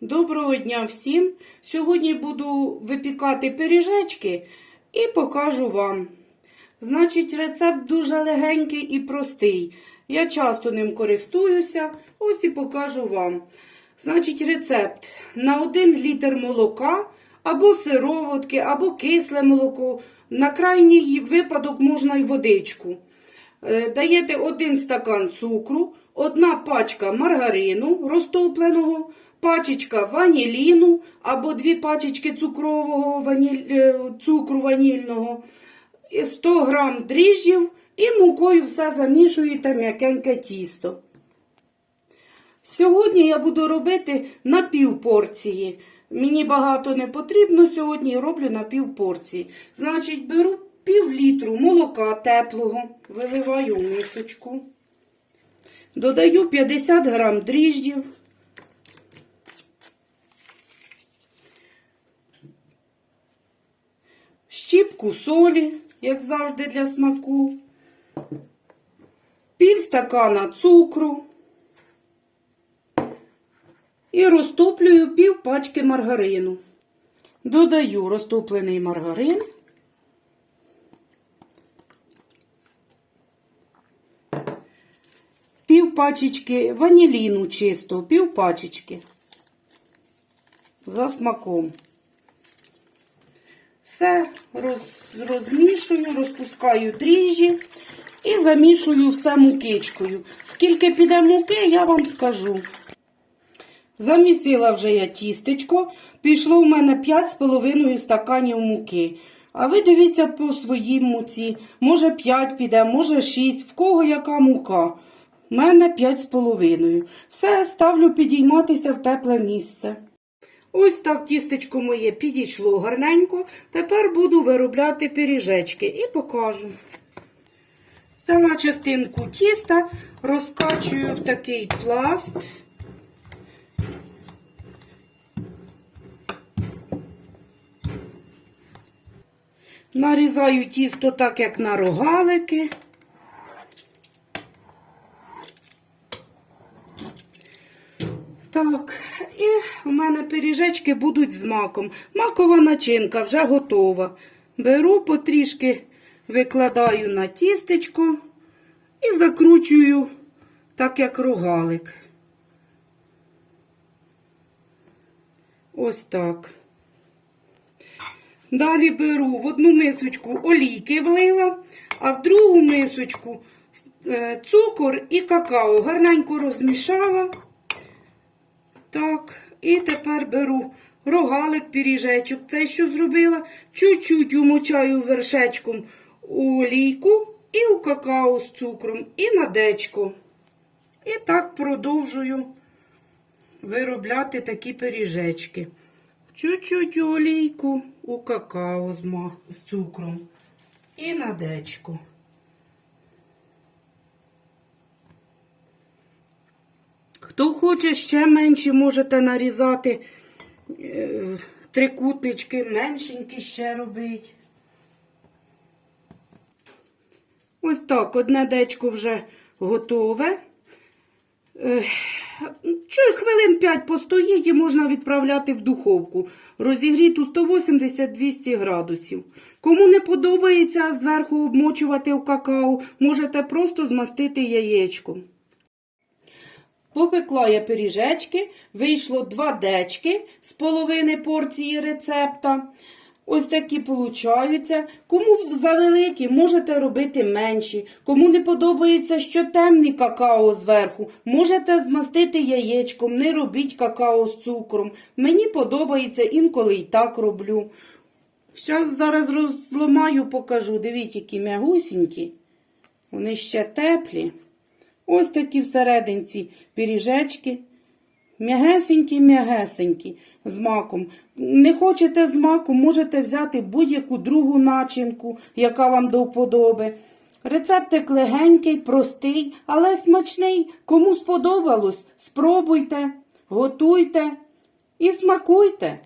Доброго дня всім! Сьогодні буду випікати пиріжечки і покажу вам. Значить, рецепт дуже легенький і простий. Я часто ним користуюся, ось і покажу вам. Значить, рецепт на 1 літр молока або сироватки, або кисле молоко. На крайній випадок можна й водичку. Е, Даєте один стакан цукру, одна пачка маргарину розтопленого, пачечка ваніліну або дві пачечки цукрового ваніль, е, цукру ванільного, 100 грам дріжджів і мукою все замішуєте м'якеньке тісто. Сьогодні я буду робити на пів порції. Мені багато не потрібно сьогодні, роблю на пів порції. Значить, беру пів літру молока теплого, виливаю в мисочку. Додаю 50 грам дріждів. Щіпку солі, як завжди для смаку. Пів стакана цукру. І розтоплюю пів пачки маргарину. Додаю розтоплений маргарин. Пів пачечки ваніліну чисто, пів пачечки. За смаком. Все роз, розмішую, розпускаю дріжджі і замішую все мукичкою. Скільки піде муки, я вам скажу. Замісила вже я тістечко, пішло в мене 5,5 стаканів муки. А ви дивіться по своїй муці. Може 5 піде, може 6, в кого яка мука. У мене 5,5. Все ставлю підійматися в тепле місце. Ось так тістечко моє підійшло гарненько. Тепер буду виробляти пиріжечки і покажу. Взяла частинку тіста, розкачую в такий пласт. Нарізаю тісто так, як на рогалики. Так, і в мене пиріжечки будуть з маком. Макова начинка вже готова. Беру потрішки, викладаю на тістечко і закручую так, як рогалик. Ось так. Далі беру в одну мисочку олійки влила, а в другу мисочку е, цукор і какао. Гарненько розмішала. Так, і тепер беру рогалик пиріжечок. Це що зробила? Чуть-чуть умочаю вершечком у олійку і у какао з цукром, і на дечко. І так продовжую виробляти такі пиріжечки. Чуть-чуть олійку у какао з цукром і на дечко. Хто хоче ще менше, можете нарізати е, трикутнички, меншенькі ще робити. Ось так, одне дечко вже готове. Е, Чи хвилин 5 постоїть і можна відправляти в духовку. Розігріту 180-200 градусів. Кому не подобається зверху обмочувати в какао, можете просто змастити яєчком. Попекла я пиріжечки, вийшло два дечки з половини порції рецепта. Ось такі получаються. Кому завеликі, можете робити менші. Кому не подобається, що темний какао зверху, можете змастити яєчком, не робіть какао з цукром. Мені подобається, інколи і так роблю. Щас зараз розламаю, покажу. Дивіться, які м'ягусінькі. Вони ще теплі. Ось такі всерединці пиріжечки. М'ягесенькі-м'ягесенькі з маком. Не хочете з маком, можете взяти будь-яку другу начинку, яка вам до вподоби. Рецептик легенький, простий, але смачний. Кому сподобалось, спробуйте, готуйте і смакуйте.